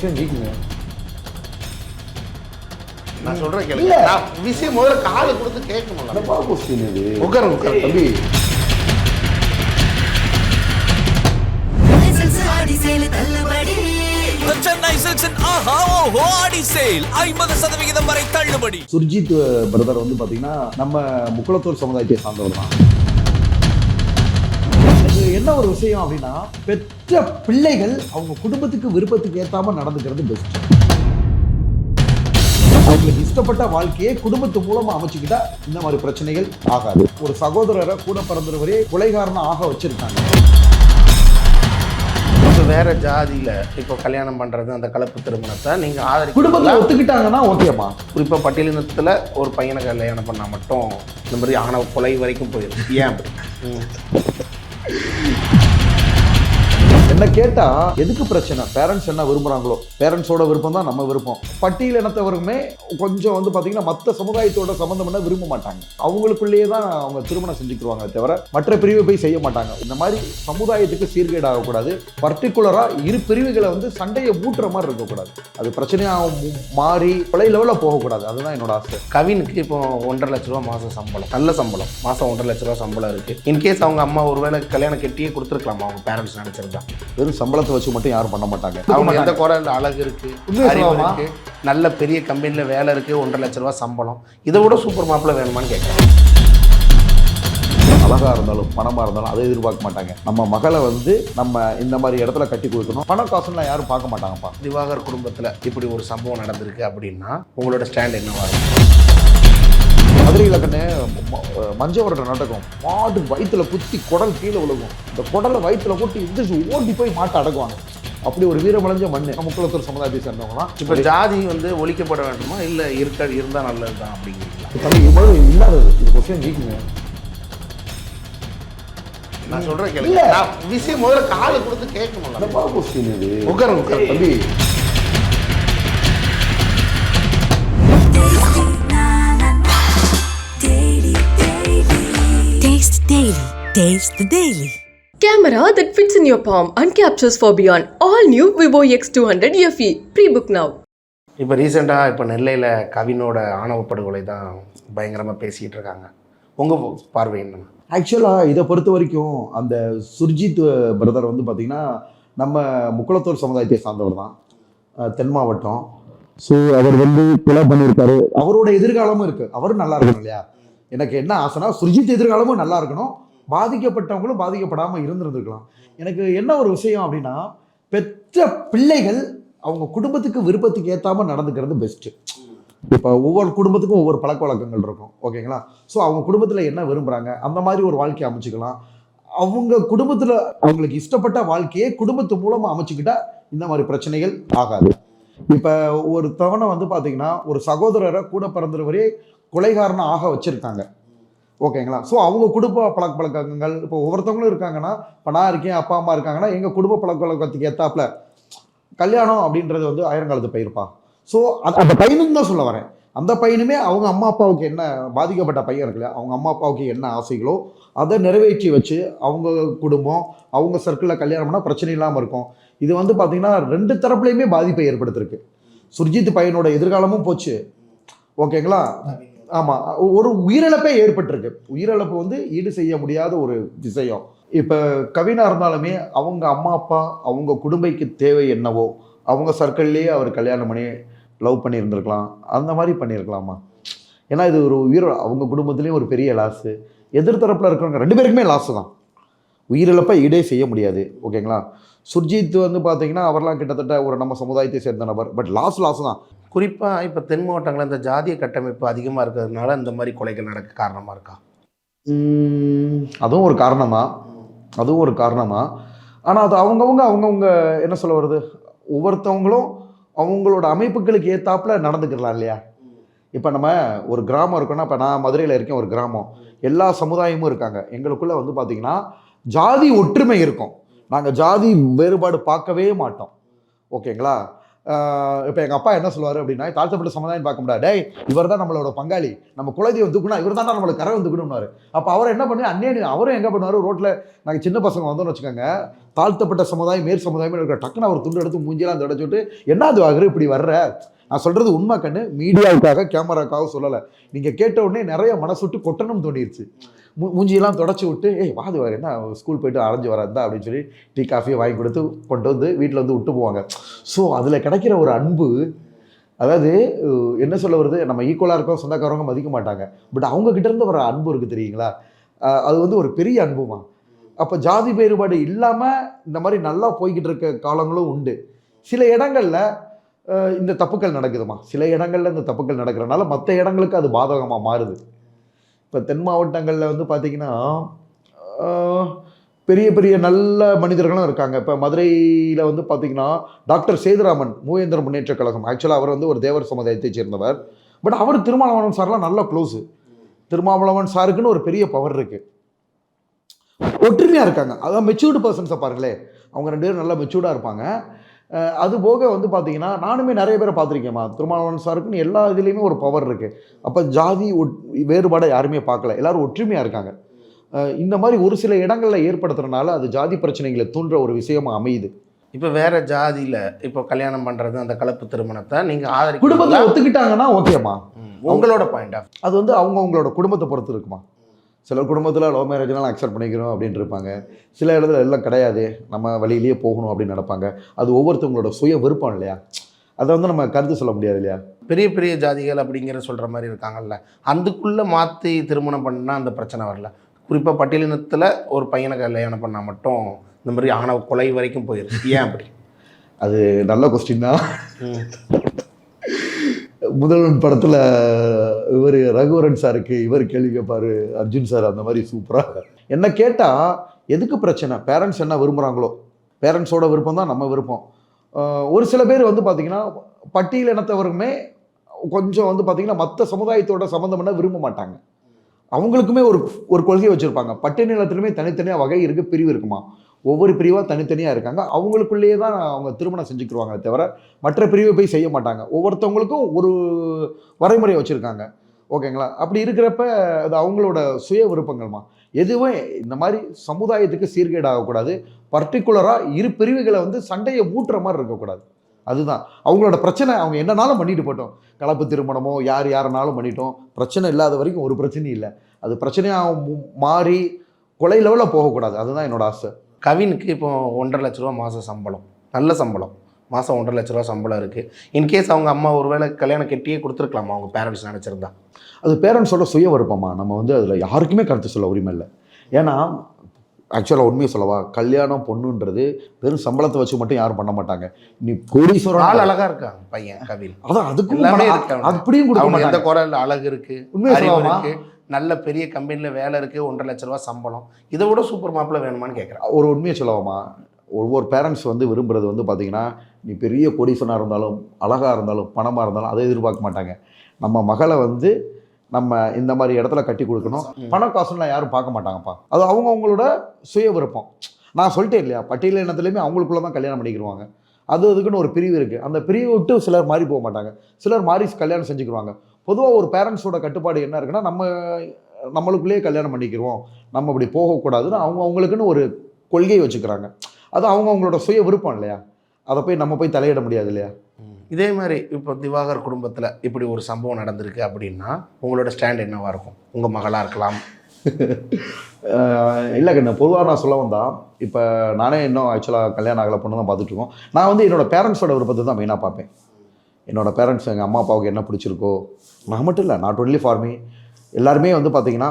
Question ஜீக்குங்க நான் சொல்றேன் இல்ல. கேளுங்க நான் விஷயம் முதல்ல காலை கொடுத்து கொஸ்டின் இது தம்பி. ஐம்பது சதவிகிதம் வரை தள்ளுபடி. சுர்ஜித் பிரதர் வந்து பாத்தீங்கன்னா நம்ம முக்குளத்தூர் சமுதாயத்தை சார்ந்தவர் தான். என்ன ஒரு விஷயம் அப்படின்னா பெற்ற பிள்ளைகள் அவங்க குடும்பத்துக்கு விருப்பத்துக்கு ஏத்தாம நடந்துக்கிறது பெஸ்ட் அவங்களுக்கு இஷ்டப்பட்ட வாழ்க்கையை குடும்பத்து மூலமா அமைச்சுக்கிட்டா இந்த மாதிரி பிரச்சனைகள் ஆகாது. ஒரு சகோதரரை கூட பிறந்தவரே கொலைகாரனா ஆக வச்சிருக்காங்க. வேற ஜாதியில இப்போ கல்யாணம் பண்றது அந்த கலப்பு திருமணத்தை நீங்க குடும்பத்துல ஆதரிக்கிறீங்களா ஒத்துக்கிட்டாங்கன்னா ஓகேம்மா குறிப்பா பட்டியலினத்துல ஒரு பையனை கல்யாணம் பண்ணா மட்டும் இந்த மாதிரி ஆணவ கொலை வரைக்கும் போயிருக்கு ஏன் அப்படி? Yeah. என்ன கேட்டா எதுக்கு பிரச்சனை? பேரண்ட்ஸ் என்ன விரும்புறாங்களோ? பேரண்ட்ஸோட விருப்பம் தான் நம்ம விருப்பம். பட்டியல் இனத்தவருமே கொஞ்சம் வந்து பாத்தீங்கன்னா மற்ற சமுதாயத்தோட சம்பந்தம் பண்ண விரும்ப மாட்டாங்க. அவங்களுக்குள்ளேயே தான் அவங்க திருமணம் செஞ்சுக்குவாங்க தவிர மற்ற பிரிவை போய் செய்ய மாட்டாங்க. இந்த மாதிரி சமுதாயத்துக்கு சீர்கேடு ஆகக்கூடாது பர்டிகுலரா இரு பிரிவுகளை வந்து சண்டையை ஊட்டுற மாதிரி இருக்கக்கூடாது. அது பிரச்சனையாக மாறி பழைய லெவலில் போகக்கூடாது. அதுதான் என்னோட ஆசை. கவினுக்கு இப்போ ஒன்றரை லட்ச ரூபா மாசம் சம்பளம். நல்ல சம்பளம். மாசம் ஒன்றரை லட்ச ரூபா சம்பளம் இருக்கு. இன்கேஸ் அவங்க அம்மா ஒருவேளை கல்யாணம் கட்டியே கொடுத்துருக்கலாமா? அவங்க பேரண்ட்ஸ் நினைச்சிருந்தா. வெறும் சம்பளத்தை வச்சு மட்டும் யாரும் பண்ண மாட்டாங்க. அவங்க எந்த குறை இல்லை அழகு இருக்கு உண்மையை அறிவு சொல்லலாமா? இருக்கு நல்ல பெரிய கம்பெனில வேலை இருக்கு ஒன்றரை லட்ச ரூபா சம்பளம். இதை விட சூப்பர் மாப்பிள்ள வேணுமான்னு கேட்குறேன். அழகா இருந்தாலும் பணமா இருந்தாலும் அதை எதிர்பார்க்க மாட்டாங்க. நம்ம மகளை வந்து நம்ம இந்த மாதிரி இடத்துல கட்டி கொடுக்கணும். பணம் காசுலாம் யாரும் பார்க்க மாட்டாங்கப்பா. திவாகர் குடும்பத்துல இப்படி ஒரு சம்பவம் நடந்திருக்கு அப்படின்னா உங்களோட ஸ்டாண்ட் என்னவா இருக்கும்? மதுரையில் கண்ணு மஞ்சவரோட நாடகம் மாடு வயிற்றுல குத்தி குடல் கீழே விழுகும். இந்த குடலை வயிற்றுல போட்டு எந்திரிச்சு ஓடி போய் மாட்டை அடக்குவாங்க. அப்படி ஒரு வீரமலைஞ்ச மண் நம்ம குளத்தூர் சமுதாயத்தை சேர்ந்தவங்களாம் இப்போ ஜாதி வந்து ஒழிக்கப்பட வேண்டுமா? இல்லை இருக்க இருந்தால் நல்லது தான் அப்படிங்கிறீங்களா தம்பி இவ்வளவு இல்லாதது. இது கொஸ்டின் ஜீக்குங்க நான் இல்ல. கேளுங்க விஷயம் முதல்ல காலை கொடுத்து என்னப்பா கொஸ்டின் இது. உட்காருங்க உட்காருங்க. தம்பி Daily. Taste the Daily. Camera that fits in your palm and captures for beyond. All new Vivo X200 FE. Pre-book now. இப்போ ரீசெண்டாக இப்போ நெல்லையில் கவினோட ஆணவ படுகொலை தான் பயங்கரமாக பேசிக்கிட்டு இருக்காங்க உங்கள் பார்வை என்ன ஆக்சுவலாக இதை பொறுத்த வரைக்கும் அந்த சுர்ஜித் பிரதர் வந்து பார்த்தீங்கன்னா நம்ம முக்குளத்தூர் சமுதாயத்தை சார்ந்தவர் தான் தென் மாவட்டம் ஸோ அவர் வந்து கொலை பண்ணியிருக்காரு அவரோட எதிர்காலமும் இருக்கு அவரும் நல்லா இருக்கணும் இல்லையா எனக்கு என்ன ஆசைனா சுர்ஜித் எதிர்காலமும் நல்லா இருக்கணும். பாதிக்கப்பட்டவங்களும் பாதிக்கப்படாமல் இருந்திருந்துருக்கலாம். எனக்கு என்ன ஒரு விஷயம் அப்படின்னா பெற்ற பிள்ளைகள் அவங்க குடும்பத்துக்கு விருப்பத்துக்கு ஏற்றாம நடந்துக்கிறது பெஸ்ட்டு இப்போ ஒவ்வொரு குடும்பத்துக்கும் ஒவ்வொரு பழக்க வழக்கங்கள் இருக்கும். ஓகேங்களா ஸோ அவங்க குடும்பத்தில் என்ன விரும்புகிறாங்க அந்த மாதிரி ஒரு வாழ்க்கையை அமைச்சுக்கலாம். அவங்க குடும்பத்தில் அவங்களுக்கு இஷ்டப்பட்ட வாழ்க்கையை குடும்பத்து மூலமாக அமைச்சுக்கிட்டா இந்த மாதிரி பிரச்சனைகள் ஆகாது. இப்போ ஒரு தவணை வந்து பார்த்தீங்கன்னா ஒரு சகோதரரை கூட பிறந்தவரே கொலைகாரனா ஆக வச்சுருக்காங்க. ஓகேங்களா? ஸோ அவங்க குடும்ப பழக்க பழக்கங்கள் இப்போ ஒவ்வொருத்தவங்களும் இருக்காங்கன்னா இப்போ நான் இருக்கேன் அப்பா அம்மா இருக்காங்கன்னா எங்கள் குடும்ப பழக்க வழக்கத்துக்கு ஏத்தாப்புல கல்யாணம் அப்படின்றது வந்து ஆயிரங்காலத்து பயிருப்பா. ஸோ அந்த பையனும் தான் சொல்ல வரேன். அந்த பையனுமே அவங்க அம்மா அப்பாவுக்கு என்ன பாதிக்கப்பட்ட பையன் இருக்குல்ல அவங்க அம்மா அப்பாவுக்கு என்ன ஆசைகளோ அதை நிறைவேற்றி வச்சு அவங்க குடும்பம் அவங்க சர்க்கிளில் கல்யாணம் பண்ணால் பிரச்சனை இல்லாமல் இருக்கும். இது வந்து பார்த்திங்கன்னா ரெண்டு தரப்புலையுமே பாதிப்பை ஏற்படுத்திருக்கு. சுர்ஜித் பையனோட எதிர்காலமும் போச்சு. ஓகேங்களா? ஆமாம் ஒரு உயிரிழப்பே ஏற்பட்டிருக்கு. உயிரிழப்பு வந்து ஈடு செய்ய முடியாத ஒரு விஷயம். இப்போ கவினா இருந்தாலுமே அவங்க அம்மா அப்பா அவங்க குடும்பைக்கு தேவை என்னவோ அவங்க சர்க்கிள்லேயே அவர் கல்யாணம் பண்ணி லவ் பண்ணியிருந்திருக்கலாம். அந்த மாதிரி பண்ணியிருக்கலாமா? ஏன்னா இது ஒரு உயிர் அவங்க குடும்பத்துலேயும் ஒரு பெரிய லாஸு எதிர்த்தரப்பில் இருக்கிறவங்க ரெண்டு பேருக்குமே லாஸ் தான். உயிரிழப்பை ஈடே செய்ய முடியாது ஓகேங்களா சுர்ஜித் வந்து பார்த்தீங்கன்னா அவர்லாம் கிட்டத்தட்ட ஒரு நம்ம சமுதாயத்தை சேர்ந்த நபர். பட் லாஸ் லாஸ் தான். குறிப்பாக இப்போ தென் மாவட்டங்களில் இந்த ஜாதிய கட்டமைப்பு அதிகமாக இருக்கிறதுனால இந்த மாதிரி கொலைகள் நடக்க காரணமாக இருக்கா? அதுவும் ஒரு காரணம்? தான் அதுவும் ஒரு காரணம்? தான் ஆனால் அது அவங்கவுங்க அவங்கவுங்க என்ன சொல்ல வருது ஒவ்வொருத்தவங்களும் அவங்களோட அமைப்புகளுக்கு ஏத்தாப்புல நடந்துக்கலாம் இல்லையா? இப்போ நம்ம ஒரு கிராமம் இருக்கோன்னா இப்போ நான் மதுரையில் இருக்கேன் ஒரு கிராமம். எல்லா சமுதாயமும் இருக்காங்க. எங்களுக்குள்ள வந்து பார்த்தீங்கன்னா ஜாதி ஒற்றுமை இருக்கும். நாங்கள் ஜாதி வேறுபாடு பார்க்கவே மாட்டோம். ஓகேங்களா? இப்போ எங்கள் அப்பா என்ன சொல்லுவார் அப்படின்னா தாழ்த்தப்பட்ட சமுதாயம் பார்க்க முடியாது. டேய் இவர் தான் நம்மளோட பங்காளி. நம்ம குலதெய்வம் தூக்கணும் இவர் தான் நம்மளுக்கு கரை வந்துக்கணும்னாரு அப்போ அவர் என்ன பண்ணி அண்ணே அவரும் எங்கே பண்ணுவார்? ரோட்டில் நாங்கள் சின்ன பசங்க வந்தோம்னு வச்சுக்கோங்க தாழ்த்தப்பட்ட சமுதாயம் மேற் சமுதாயம் இருக்கிற டக்குன்னு அவர் துண்டு எடுத்து மூஞ்சியெல்லாம் தொடச்சு விட்டு என்ன அது ஆகுற? இப்படி வர்ற? நான் சொல்கிறது உண்மை கண்ணு மீடியாவுக்காக கேமராக்காக சொல்லலை. நீங்கள் கேட்ட உடனே நிறைய மனசுட்டு கொட்டணும் தோணிருச்சு. மூஞ்சியெல்லாம் தொடச்சி விட்டு ஏய் வாது வாரு என்ன ஸ்கூல் போயிட்டு அரைஞ்சு வரதா அப்படின்னு சொல்லி டீ காஃபியை வாங்கி கொடுத்து கொண்டு வந்து வீட்டில் வந்து விட்டு போவாங்க. ஸோ அதில் கிடைக்கிற ஒரு அன்பு அதாவது என்ன சொல்ல வருது? நம்ம ஈக்குவலாக இருக்கோம் சொந்தக்காரவங்க மதிக்க மாட்டாங்க. பட் அவங்கக்கிட்டேருந்து இருந்து வர அன்பு இருக்குது தெரியுங்களா? அது வந்து ஒரு பெரிய அன்புமா? அப்போ ஜாதி வேறுபாடு இல்லாமல் இந்த மாதிரி நல்லா போய்கிட்டு இருக்க காலங்களும் உண்டு. சில இடங்களில் இந்த தப்புக்கள் நடக்குதுமா? சில இடங்களில் இந்த தப்புக்கள் நடக்கிறனால மற்ற இடங்களுக்கு அது பாதகமாக மாறுது. இப்போ தென் மாவட்டங்களில் வந்து பார்த்திங்கன்னா பெரிய பெரிய நல்ல மனிதர்களும் இருக்காங்க. இப்போ மதுரையில் வந்து பார்த்திங்கன்னா டாக்டர் சேதுராமன் மூவேந்திர முன்னேற்ற கழகம். ஆக்சுவலாக அவர் வந்து ஒரு தேவர் சமுதாயத்தைச் சேர்ந்தவர். பட் அவர் திருமாவளவன் சார்லாம் நல்ல க்ளோஸு திருமாவளவன் சாருக்குன்னு ஒரு பெரிய பவர் இருக்குது ஒற்றுமையாக இருக்காங்க. அதான் மெச்சூர்டு பர்சன்ஸை பாருங்களே அவங்க ரெண்டு பேரும் நல்லா மெச்சூர்டாக இருப்பாங்க. அது போக வந்து பார்த்தீங்கன்னா நானுமே நிறைய பேரை பார்த்துருக்கேம்மா திருமாவளவன் சாருக்குன்னு எல்லா இதுலேயுமே ஒரு பவர் இருக்குது அப்போ ஜாதி வேறுபாடை யாருமே பார்க்கல. எல்லாரும் ஒற்றுமையாக இருக்காங்க. இந்த மாதிரி ஒரு சில இடங்களில் ஏற்படுத்துறதுனால அது ஜாதி பிரச்சனைகளை தூண்டுற ஒரு விஷயமா அமையுது. இப்போ வேற ஜாதியில இப்போ கல்யாணம் பண்றது அந்த கலப்பு திருமணத்தை நீங்க குடும்பத்தை ஆதரிக்கிறீங்களா ஒத்துக்கிட்டாங்கன்னா ஓகேம்மா உங்களோட பாயிண்ட் அது வந்து அவங்க அவங்களோட குடும்பத்தை பொறுத்து இருக்குமா? சில குடும்பத்தில் லவ் மேரேஜ்னால அக்செப்ட் பண்ணிக்கிறோம் அப்படின்னு இருப்பாங்க. சில இடத்துல எல்லாம் கிடையாது. நம்ம வழியிலேயே போகணும் அப்படின்னு நினைப்பாங்க. அது ஒவ்வொருத்தவங்களோட சுய விருப்பம் இல்லையா? அதை வந்து நம்ம கருத்து சொல்ல முடியாது இல்லையா? பெரிய பெரிய ஜாதிகள் அப்படிங்கிற சொல்ற மாதிரி இருக்காங்கல்ல. அதுக்குள்ள மாத்தி திருமணம் பண்ணா அந்த பிரச்சனை வரல. குறிப்பா பட்டியலினத்துல ஒரு பையனை கல்யாணம் பண்ணா மட்டும் இந்த மாதிரி ஆணவ கொலை வரைக்கும் போயிருச்சு. ஏன் அப்படி? அது நல்ல கொஸ்டின் தான். முதல்வன் படத்தில் இவர் ரகுவரன் சாருக்கு இவர் கேள்வி கேட்பார் அர்ஜுன் சார் அந்த மாதிரி சூப்பராக என்ன கேட்டால் எதுக்கு பிரச்சனை? பேரண்ட்ஸ் என்ன விரும்புகிறாங்களோ பேரண்ட்ஸோட விருப்பம் தான் நம்ம விருப்பம். ஒரு சில பேர் வந்து பார்த்திங்கன்னா பட்டியல் இனத்தவருமே கொஞ்சம் வந்து பார்த்திங்கன்னா மற்ற சமுதாயத்தோட சம்மந்தம் பண்ண விரும்ப மாட்டாங்க. அவங்களுக்குமே ஒரு ஒரு கொள்கை வச்சுருப்பாங்க. பட்டியல் நிலத்திலுமே தனித்தனியாக வகை இருக்குது பிரிவு இருக்குமா? ஒவ்வொரு பிரிவாக தனித்தனியாக இருக்காங்க. அவங்களுக்குள்ளேயே தான் அவங்க திருமணம் செஞ்சுக்கிடுவாங்க தவிர மற்ற பிரிவை போய் செய்ய மாட்டாங்க. ஒவ்வொருத்தவங்களுக்கும் ஒரு வரைமுறை வச்சுருக்காங்க. ஓகேங்களா? அப்படி இருக்கிறப்ப அது அவங்களோட சுய விருப்பங்கள்மா. எதுவும் இந்த மாதிரி சமுதாயத்துக்கு சீர்கேடு ஆகக்கூடாது பர்டிகுலராக இரு பிரிவுகளை வந்து சண்டையை மூட்டுற மாதிரி இருக்கக்கூடாது. அதுதான். அவங்களோட பிரச்சனை அவங்க என்னனாலும் பண்ணிட்டு போட்டோம் கலப்பு திருமணமோ யார் யாருனாலும் பண்ணிட்டோம். பிரச்சனை இல்லாத வரைக்கும் ஒரு பிரச்சனையும் இல்லை. அது பிரச்சனையாக மாறி கொலை லெவலில் போகக்கூடாது. அதுதான் என்னோட ஆசை. கவினுக்கு இப்போ ஒன்றரை லட்ச ரூபா மாதம் சம்பளம். நல்ல சம்பளம். மாதம் ஒன்றரை லட்ச ரூபா சம்பளம் இருக்குது இன்கேஸ் அவங்க அம்மா ஒருவேளை கல்யாணம் கெட்டியே கொடுத்துருக்கலாமா அவங்க பேரண்ட்ஸ் நினச்சிருந்தா. அது பேரண்ட்ஸோட சுய விருப்பமா நம்ம வந்து அதில் யாருக்குமே கருத்து சொல்ல உரிமை இல்லை. ஏன்னா ஆக்சுவலாக உண்மையை சொல்லவா? கல்யாணம் பொண்ணுன்றது வெறும் சம்பளத்தை வச்சு மட்டும் யாரும் பண்ண மாட்டாங்க. நீ ஆள் கோடீஸ்வரன் அழகா இருக்காங்க பையன் கவின். அதான் இருக்கு அவனுக்கு. அப்படியும் கொடுக்க எந்த மாட்டாங்க. குரல் அழகு இருக்கு உண்மையை? இருக்கு நல்ல பெரிய கம்பெனியில் வேலை இருக்கு ஒன்றரை லட்ச ரூபா சம்பளம். இதை விட சூப்பர் மாப்பிள்ள வேணுமான்னு கேட்குறான் ஒரு உண்மையை சொல்லவாமா ஒவ்வொரு பேரண்ட்ஸ் வந்து விரும்புறது வந்து பார்த்தீங்கன்னா நீ பெரிய கோடீஸ்வரனாக இருந்தாலும் அழகாக இருந்தாலும் பணமாக இருந்தாலும் அதை எதிர்பார்க்க மாட்டாங்க. நம்ம மகளை வந்து நம்ம இந்த மாதிரி இடத்துல கட்டி கொடுக்கணும். ம். பணம் காசுலாம் யாரும் பார்க்க மாட்டாங்கப்பா. அது அவங்கவுங்களோட சுய விருப்பம். நான் சொல்லிட்டேன் இல்லையா பட்டியல் இனத்துலையுமே அவங்களுக்குள்ள தான் கல்யாணம் பண்ணிக்கிடுவாங்க அது அதுக்குன்னு ஒரு பிரிவு இருக்குது அந்த பிரிவு விட்டு சிலர் மாறி போக மாட்டாங்க. சிலர் மாறி கல்யாணம் செஞ்சுக்கிடுவாங்க பொதுவாக ஒரு பேரண்ட்ஸோட கட்டுப்பாடு என்ன இருக்குன்னா நம்ம நம்மளுக்குள்ளேயே கல்யாணம் பண்ணிக்கிறோம் நம்ம அப்படி போகக்கூடாதுன்னு அவங்க அவங்களுக்குன்னு ஒரு கொள்கையை வச்சுக்கிறாங்க. அது அவங்க அவங்களோட சுய விருப்பம் இல்லையா? அதை போய் நம்ம போய் தலையிட முடியாது இல்லையா? இதே மாதிரி இப்போ திவாகர் குடும்பத்தில் இப்படி ஒரு சம்பவம் நடந்திருக்கு அப்படின்னா உங்களோட ஸ்டாண்ட் என்னவாக இருக்கும்? உங்கள் மகளாக இருக்கலாம். இல்லை கண்ணு பொதுவாக நான் சொல்ல வந்தால் இப்போ நானே இன்னும் ஆக்சுவலாக கல்யாணம் ஆகலை பொண்ணு தான் பார்த்துட்டு இருக்கோம். நான் வந்து என்னோட பேரண்ட்ஸோட விருப்பத்தை தான் மெயினாக பார்ப்பேன். என்னோடய பேரண்ட்ஸ் எங்கள் அம்மா அப்பாவுக்கு என்ன பிடிச்சிருக்கோ நான் மட்டும் இல்லை நாட் ஒன்லி ஃபார் மீ எல்லாருமே வந்து பார்த்தீங்கன்னா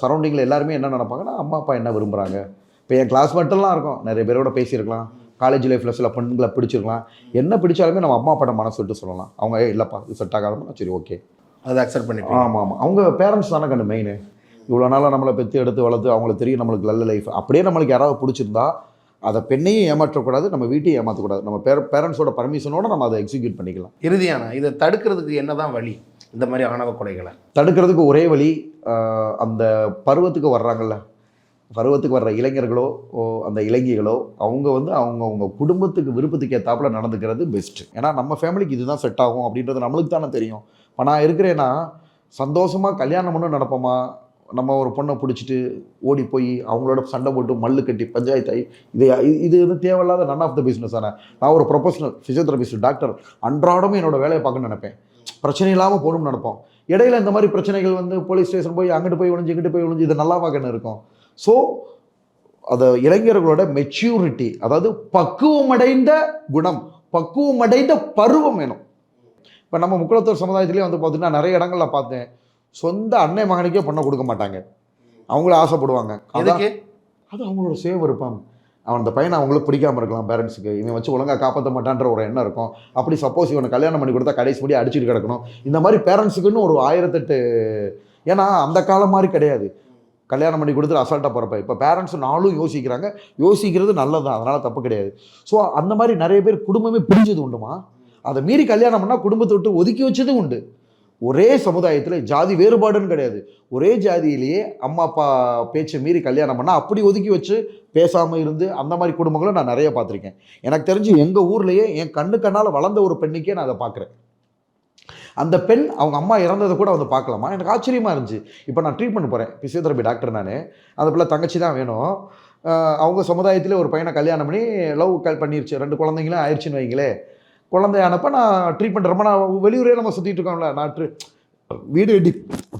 சரௌண்டிங்கில் எல்லாருமே என்ன நினப்பாங்கன்னா அம்மா அப்பா என்ன விரும்புகிறாங்க இப்போ என் கிளாஸ்மேட்டெல்லாம் இருக்கும் நிறைய பேரோட பேசியிருக்கலாம். காலேஜ் லைஃப்பில் சில பெண்களை பிடிச்சிருக்கலாம். என்ன பிடிச்சாலுமே நம்ம அம்மா அப்பாட்ட மனசு விட்டு சொல்லலாம். அவங்க "ஏய், இல்லைப்பா இது செட் ஆகாதமா சரி ஓகே அதை அக்செப்ட் பண்ணிப்பீங்க. ஆமாம் ஆமாம் அவங்க பேரண்ட்ஸ் தானே கண்டு மெயின் இவ்வளோ நாளாக நம்மளை பெற்று எடுத்து வளர்த்து அவங்களுக்கு தெரியும் நம்மளுக்கு நல்ல லைஃப் அப்படியே நம்மளுக்கு யாராவது பிடிச்சிருந்தா அதை பெண்ணையும் ஏமாற்றக்கூடாது நம்ம வீட்டையும் ஏமாற்றக்கூடாது நம்ம பேர பேரண்ட்ஸோட பர்மிஷனோட நம்ம அதை எக்ஸிக்யூட் பண்ணிக்கலாம். இறுதியான இதை தடுக்கிறதுக்கு என்னதான் வழி? இந்த மாதிரி ஆணவ கொலைகளை. தடுக்கிறதுக்கு ஒரே வழி அந்த பருவத்துக்கு வர்றாங்கல்ல. பருவத்துக்கு வர்ற இளைஞர்களோ ஓ அந்த இளைஞர்களோ அவங்க வந்து அவங்க அவங்க குடும்பத்துக்கு விருப்பத்துக்கு ஏற்றாப்புல நடந்துக்கிறது பெஸ்ட்டு ஏன்னா நம்ம ஃபேமிலிக்கு இதுதான் செட் ஆகும் அப்படின்றது நம்மளுக்கு தானே தெரியும். இப்போ நான் இருக்கிறேன்னா சந்தோஷமாக கல்யாணம் பண்ண நடப்போமா? நம்ம ஒரு பொண்ணை பிடிச்சிட்டு ஓடி போய் அவங்களோட சண்டை போட்டு மல்லு கட்டி பஞ்சாயத்தாகி இது இது வந்து தேவையில்லாத நன் ஆஃப் த பிஸ்னஸ் ஆனால் நான் ஒரு ப்ரொஃபஷனல் ஃபிசியோதெரபிஸ்ட் டாக்டர் அன்றாடமும் என்னோடய வேலையை பார்க்கணும்னு நினைப்பேன். பிரச்சனை இல்லாமல் போகணும்னு நினைப்போம். இடையில இந்த மாதிரி பிரச்சனைகள் வந்து போலீஸ் ஸ்டேஷன் போய் அங்கிட்டு போய் ஒழிஞ்சு இங்கிட்டு போய் ஒழிஞ்சு இது நல்லா பார்க்கணும் இருக்கும்? ஸோ அது இளைஞர்களோட மெச்சூரிட்டி அதாவது பக்குவமடைந்த குணம் பக்குவமடைந்த பருவம் வேணும். இப்போ நம்ம முக்குளத்தூர் சமுதாயத்திலே வந்து பார்த்தீங்கன்னா நிறைய இடங்கள்ல பார்த்தேன். சொந்த அன்னை மகனுக்கே பொண்ணை கொடுக்க மாட்டாங்க. அவங்கள ஆசைப்படுவாங்க. அதான் எதுக்கு? அது அவங்களோட சுய விருப்பம் அவன் அந்த பையனை அவங்களுக்கு பிடிக்காம இருக்கலாம் பேரண்ட்ஸுக்கு இவன் வச்சு ஒழுங்கா காப்பாற்ற மாட்டான்ற ஒரு எண்ணம் இருக்கும். அப்படி சப்போஸ் இவனை கல்யாணம் பண்ணி கொடுத்தா கடைசி முடி அடிச்சுட்டு கிடக்கணும். இந்த மாதிரி பேரண்ட்ஸுக்குன்னு ஒரு ஆயிரத்தெட்டு ஏன்னா அந்த காலம் மாதிரி கிடையாது. கல்யாணம் பண்ணி கொடுத்துட்டு அசால்ட்டாக போகிறப்ப இப்போ பேரண்ட்ஸ் நாளும் யோசிக்கிறாங்க. யோசிக்கிறது நல்லது. தான் அதனால் தப்பு கிடையாது. ஸோ அந்த மாதிரி நிறைய பேர் குடும்பமே பிரிஞ்சது உண்டுமா? அதை மீறி கல்யாணம் பண்ணால் குடும்பத்தை விட்டு ஒதுக்கி வச்சதும் உண்டு. ஒரே சமுதாயத்தில் ஜாதி வேறுபாடுன்னு கிடையாது. ஒரே ஜாதியிலேயே அம்மா அப்பா பேச்சை மீறி கல்யாணம் பண்ணால் அப்படி ஒதுக்கி வச்சு பேசாமல் இருந்து அந்த மாதிரி குடும்பங்களும் நான் நிறைய பார்த்துருக்கேன். எனக்கு தெரிஞ்சு எங்கள் ஊர்லேயே என் கண்ணு கண்ணால் வளர்ந்த ஒரு பெண்ணுக்கே நான் அதை பார்க்குறேன். அந்த பெண் அவங்க அம்மா இறந்ததை கூட வந்து பார்க்கலாமா? எனக்கு ஆச்சரியமாக இருந்துச்சு. இப்போ நான் ட்ரீட்மெண்ட் போகிறேன் பிசியோதெரபி டாக்டர் நான். அந்த பிள்ளை தங்கச்சி தான் வேணும். அவங்க சமுதாயத்தில் ஒரு பையனை கல்யாணம் பண்ணி லவ் கல் பண்ணிருச்சு. ரெண்டு குழந்தைங்களும் ஆயிடுச்சுன்னு வைங்களே குழந்தையானப்போ நான் ட்ரீட்மெண்ட் ரொம்ப நான் வெளியூரே நம்ம சுற்றிட்டு இருக்கோம்ல. நான் ட்ரீ வீடு வெட்டி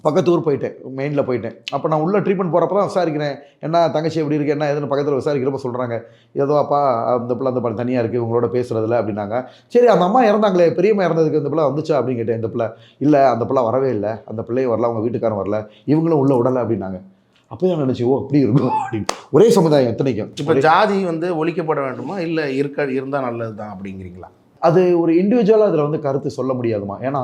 பக்கத்து ஊர் போயிட்டேன் மெயினில் போயிட்டேன். அப்போ நான் உள்ள ட்ரீட்மெண்ட் போகிறப்ப தான் விசாரிக்கிறேன் என்ன தங்கச்சி எப்படி இருக்கு? என்ன எதுன்னு பக்கத்தில் விசாரிக்கிறப்ப சொல்கிறாங்க ஏதோ அப்பா அந்த பிள்ளை அந்த பிள்ளை தனியாக இருக்குது இவங்களோட பேசுறதில்ல அப்படின்னாங்க. சரி அந்த அம்மா இறந்தாங்களே பெரியம்மா இறந்ததுக்கு இந்த பிள்ளை வந்துச்சா அப்படின்னு கேட்டேன் இந்த பிள்ளை இல்லை அந்த பிள்ளை வரவே இல்லை அந்த பிள்ளையும் வரல அவங்க வீட்டுக்காரன் வரல இவங்களும் உள்ள விடலை அப்படின்னாங்க. அப்போ தான் நினச்சி ஓ அப்படி இருக்கும் அப்படின்னு ஒரே சமுதாயம் எத்தனைக்கும். இப்போ ஜாதி வந்து ஒழிக்கப்பட வேண்டுமா? இல்லை இருக்க இருந்தால் நல்லது தான் அப்படிங்கிறீங்களா? அது ஒரு இண்டிவிஜுவலாக அதில் வந்து கருத்து சொல்ல முடியாதுமா? ஏன்னா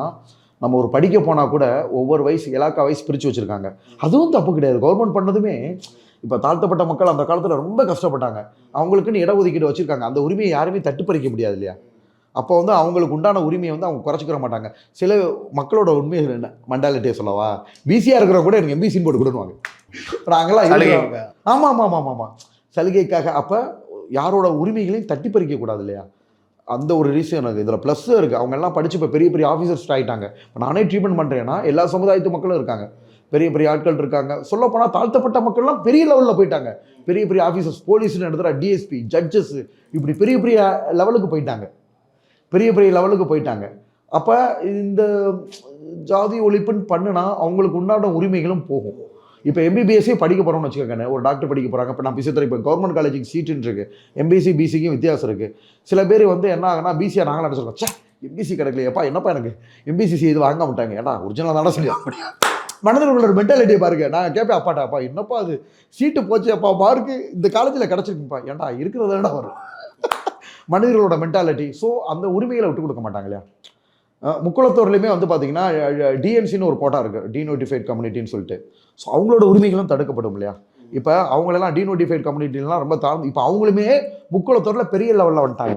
நம்ம ஒரு படிக்க போனால் கூட ஒவ்வொரு வயசு இலாக்கா வயசு பிரித்து வச்சுருக்காங்க. அதுவும் தப்பு கிடையாது. கவர்மெண்ட் பண்ணதுமே இப்போ தாழ்த்தப்பட்ட மக்கள் அந்த காலத்தில் ரொம்ப கஷ்டப்பட்டாங்க. அவங்களுக்குன்னு இடஒதுக்கீடு வச்சுருக்காங்க. அந்த உரிமையை யாருமே தட்டுப்பறிக்க முடியாது இல்லையா? அப்போ வந்து அவங்களுக்கு உண்டான உரிமையை வந்து அவங்க குறைச்சிக்கிற மாட்டாங்க. சில மக்களோட உண்மை என்ன? மண்டாலிட்டியை சொல்லவா? பிசியாக இருக்கிற கூட எனக்கு எம்பிசின்னு போட்டு கொடுடுவாங்க நாங்களாம். ஆமாம் ஆமாம் ஆமாம் ஆமாம். சலுகைக்காக அப்போ யாரோட உரிமைகளையும் தட்டி பறிக்க கூடாது இல்லையா? அந்த ஒரு ரீசன் எனக்கு. இதில் ப்ளஸ்ஸும் இருக்குது அவங்க எல்லாம் படித்து இப்போ பெரிய பெரிய ஆஃபீஸர்ஸ் ஆகிட்டாங்க இப்போ நானே ட்ரீட்மெண்ட் பண்ணுறேன்னா எல்லா சமுதாயத்து மக்களும் இருக்காங்க. பெரிய பெரிய ஆட்கள் இருக்காங்க. சொல்லப்போனால் தாழ்த்தப்பட்ட மக்கள்லாம் பெரிய லெவலில் போயிட்டாங்க. பெரிய பெரிய ஆஃபீஸர்ஸ் போலீஸ்னு எடுத்துகிற டிஎஸ்பி ஜட்ஜஸ் இப்படி பெரிய பெரிய லெவலுக்கு போயிட்டாங்க. பெரிய பெரிய லெவலுக்கு போயிட்டாங்க. அப்போ இந்த ஜாதி ஒழிப்புன்னு பண்ணுனா அவங்களுக்கு உண்டான உரிமைகளும் போகும். இப்போ எம்பிபிஎஸ்ஸே படிக்க போகிறோம்னு வச்சுக்கோங்க ஒரு டாக்டர் படிக்க போகிறாங்க இப்போ நான் பிசியோதெரபி இப்போ கவர்மெண்ட் காலேஜுக்கு சீட்டுன்னு இருக்குது எம்பிசி பிசிக்கும் வித்தியாசம் இருக்குது சில பேர் வந்து என்ன ஆகுனா பிசியாக நாங்களும் நினச்சிருக்கோம் சே எம்பிசி கிடைக்கலையப்பா என்னப்பா எனக்கு? எம்பிசிசி இது வாங்க மாட்டாங்க ஏன்னா ஒரிஜினல் தானே சொல்லி. மனதில் உள்ள மென்டாலிட்டியை பாருங்க. நான் கேட்பேன் அப்பாட்டா அப்பா என்னப்பா அது? சீட்டு போச்சு அப்பா மார்க்கு இந்த காலேஜில் கிடச்சிருக்குப்பா. ஏன்டா இருக்கிறது வரும். மனிதர்களோட மென்டாலிட்டி ஸோ அந்த உரிமைகளை விட்டு கொடுக்க மாட்டாங்க இல்லையா? முக்குளத்தூர்லையுமே வந்து பார்த்தீங்கன்னா டிஎன்சின்னு ஒரு கோட்டா இருக்குது டீநோட்டிஃபைட் கம்யூனிட்டின்னு சொல்லிட்டு. ஸோ அவங்களோட உரிமைகளும் தடுக்கப்படும் இல்லையா? இப்போ அவங்களெல்லாம் டீநோட்டிஃபைட் கம்யூனிட்டிலாம் ரொம்ப தாழ்ந்து இப்போ அவங்களுமே முக்குளத்தூரில் பெரிய லெவலில் வந்துட்டாங்க.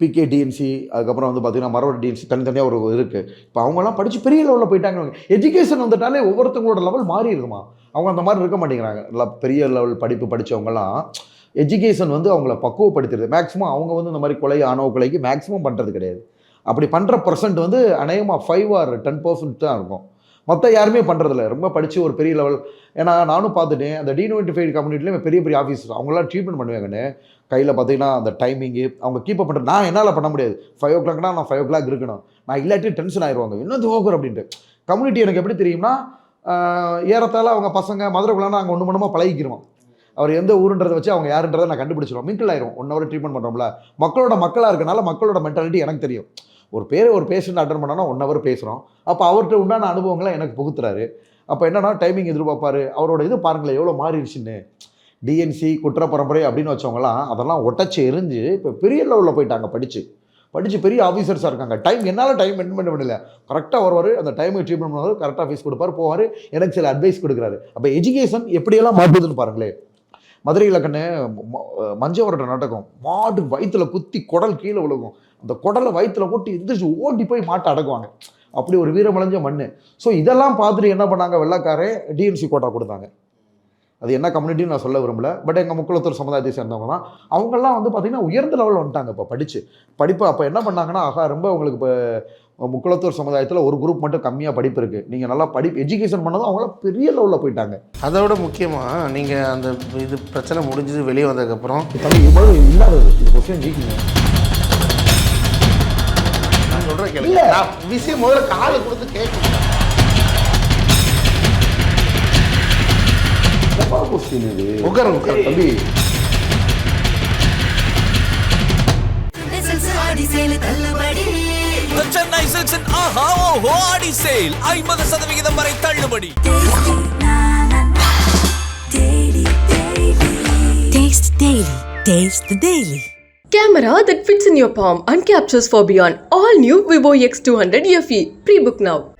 பிகே டிஎன்சி அதுக்கப்புறம் வந்து பார்த்தீங்கன்னா மரவர டிஎன்சி தனித்தனியாக ஒரு இருக்குது இப்போ அவங்கலாம் படித்து பெரிய லெவலில் போயிட்டாங்க. எஜுகேஷன் வந்துட்டாலே ஒவ்வொருத்தவங்களோட லெவல் மாறி இருக்குமா? அவங்க அந்த மாதிரி இருக்க மாட்டேங்கிறாங்க. நல்லா பெரிய லெவல் படிப்பு படித்தவங்கலாம் எஜுகேஷன் வந்து அவங்கள பக்குவப்படுத்துறது மேக்ஸிமம் அவங்க வந்து இந்த மாதிரி கொலை ஆணவ கொலைக்கு மேக்ஸிமம் பண்ணுறது கிடையாது. அப்படி பண்ணுற பர்சன்ட் வந்து அநேகமாக ஃபைவ் ஆர் டென் பர்சன்ட் தான் இருக்கும். மற்ற யாருமே பண்ணுறதில்ல ரொம்ப படித்து ஒரு பெரிய லெவல் ஏன்னா நானும் பார்த்துட்டேன் அந்த டீனோட்டிஃபைடு கம்யூனிட்டிலேயே பெரிய பெரிய ஆஃபீஸர் அவங்களாம் ட்ரீட்மெண்ட் பண்ணுவாங்கன்னு. கையில் பார்த்தீங்கன்னா அந்த டைமிங்கு அவங்க கீப் அப் பண்ணுறது நான் என்னால் பண்ண முடியாது. ஃபைவ் ஓ கிளாக்னா நான் ஃபைவ் ஓ கிளாக் இருக்கணும். நான் இல்லாட்டி டென்ஷன் ஆயிடுவாங்க இன்னும் துவக்குற அப்படின்ட்டு. கம்யூனிட்டி எனக்கு எப்படி தெரியும்னா ஏறத்தால் அவங்க பசங்க மதுரைக்குள்ளே நாங்கள் ஒன்று மணமாக பழகிக்கிறோம் அவர் எந்த ஊருன்றதை வச்சு அவங்க யாருன்றதை நான் கண்டுபிடிச்சிருவோம். மிங்கிள் ஆயிரும் ஒன் ஹவர் ட்ரீட்மெண்ட் பண்ணுறோம்ல மக்களோட மக்களாக இருக்கனால மக்களோட மென்டாலிட்டி எனக்கு தெரியும். ஒரு பேர் ஒரு பேஷண்ட் அட்டன் பண்ணோன்னா ஒன் ஹவர் பேசுகிறோம் அப்போ அவர்கிட்ட உண்டான அனுபவங்களை எனக்கு புகுத்துறாரு. அப்போ என்னென்னா டைமிங் எதிர்பார்ப்பாரு. அவரோட இது பாருங்களேன் எவ்வளோ மாறிடுச்சுன்னு. டிஎன்சி குற்ற பரம்பரை அப்படின்னு வச்சவங்கலாம் அதெல்லாம் ஒட்டச்சு எரிஞ்சு இப்போ பெரிய லெவலில் போயிட்டாங்க படித்து படித்து பெரிய ஆஃபீஸர்ஸாக இருக்காங்க. டைம் என்னால் டைம் மெயின் பண்ண முடியல. கரெக்டாக வருவார் அந்த டைமுக்கு ட்ரீட்மெண்ட் பண்ணுவார் கரெக்டாக ஃபீஸ் கொடுப்பார் போவார் எனக்கு சில அட்வைஸ் கொடுக்குறாரு. அப்போ எஜுகேஷன் எப்படியெல்லாம் மாற்றுதுன்னு பாருங்களேன் மதுரையில் கண்ணு மஞ்சவரோட நாடகம். மாடு வயிற்றுல குத்தி குடல் கீழே விழுகும். அந்த குடலை வயிற்றுல போட்டு எந்திரிச்சு ஓட்டி போய் மாட்டை அடக்குவாங்க. அப்படி ஒரு வீரமளைஞ்ச மண் ஸோ இதெல்லாம் பார்த்துட்டு என்ன பண்ணாங்க வெள்ளக்காரன் டிஎன்சி கோட்டா கொடுத்தாங்க. அது என்ன கம்யூனிட்டின்னு நான் சொல்ல விரும்பல. பட் எங்கள் முக்குளத்தூர் சமுதாயத்தை சேர்ந்தவங்க தான் அவங்கெல்லாம் வந்து பார்த்தீங்கன்னா உயர்ந்த லெவலில் வந்துட்டாங்க இப்போ படித்து படிப்பு அப்போ என்ன பண்ணாங்கன்னா ஆகா ரொம்ப உங்களுக்கு இப்போ முக்குளத்தூர் சமுதாயத்தில் ஒரு குரூப் மட்டும் கம்மியாக படிப்பு இருக்குது நீங்கள் நல்லா படி எஜுகேஷன் பண்ணதும் அவங்களாம் பெரிய லெவலில் போயிட்டாங்க. அதோட முக்கியமாக நீங்கள் அந்த இது பிரச்சனை முடிஞ்சது வெளியே வந்ததுக்கப்புறம் இல்லாதது இது கொஸ்டின் ஜீக்கிங்க நான் சொல்கிறேன் கேளுங்க. நான் விஷயம் முதல்ல காலை கொடுத்து கேட்கணும். கொஸ்டின் இது தம்பி. Aha Oho Adi Sale. ஐம்பது சதவிகிதம் வரை தள்ளுபடி. Taste Daily. Taste the Daily. Camera that fits in your palm and captures for beyond. All new Vivo X200 FE. Pre-book now.